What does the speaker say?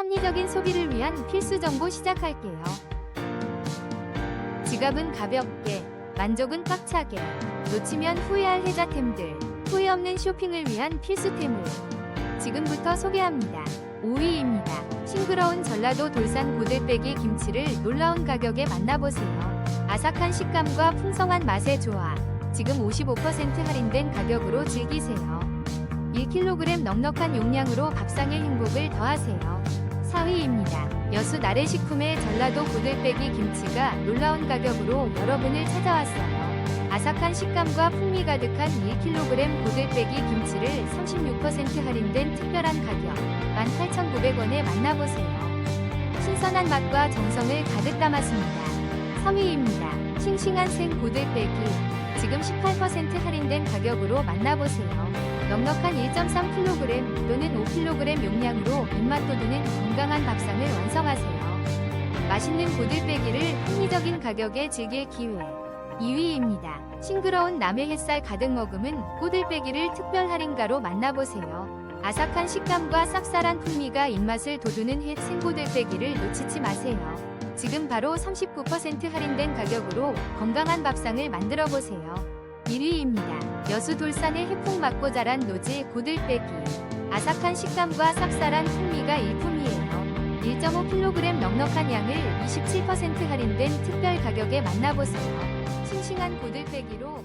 합리적인 소비를 위한 필수 정보 시작할게요. 지갑은 가볍게, 만족은 꽉차게, 놓치면 후회할 혜자템들, 후회 없는 쇼핑을 위한 필수템을 지금부터 소개합니다. 5위입니다. 싱그러운 전라도 돌산 고들빼기 김치를 놀라운 가격에 만나보세요. 아삭한 식감과 풍성한 맛의 조화. 지금 55% 할인된 가격으로 즐기세요. 1kg 넉넉한 용량으로 밥상의 행복을 더하세요. 4위입니다. 여수 나래식품의 전라도 고들빼기 김치가 놀라운 가격으로 여러분을 찾아왔어요. 아삭한 식감과 풍미 가득한 1kg 고들빼기 김치를 36% 할인된 특별한 가격 18,900원에 만나보세요. 신선한 맛과 정성을 가득 담았습니다. 3위입니다. 싱싱한 생 고들빼기 지금 18% 할인된 가격으로 만나보세요. 넉넉한 1.3kg 또는 5kg 용량으로 입맛 돋우는 건강한 밥상을 완성하세요. 맛있는 고들빼기를 합리적인 가격에 즐길 기회. 2위입니다. 싱그러운 남해 햇살 가득 머금은 꼬들빼기를 특별 할인가로 만나보세요. 아삭한 식감과 쌉쌀한 풍미가 입맛을 돋우는 햇 생고들빼기를 놓치지 마세요. 지금 바로 39% 할인된 가격으로 건강한 밥상을 만들어 보세요. 1위입니다. 여수 돌산의 해풍 맞고 자란 노지 고들빼기. 아삭한 식감과 쌉쌀한 풍미가 일품이에요. 1.5kg 넉넉한 양을 27% 할인된 특별 가격에 만나보세요. 싱싱한 고들빼기로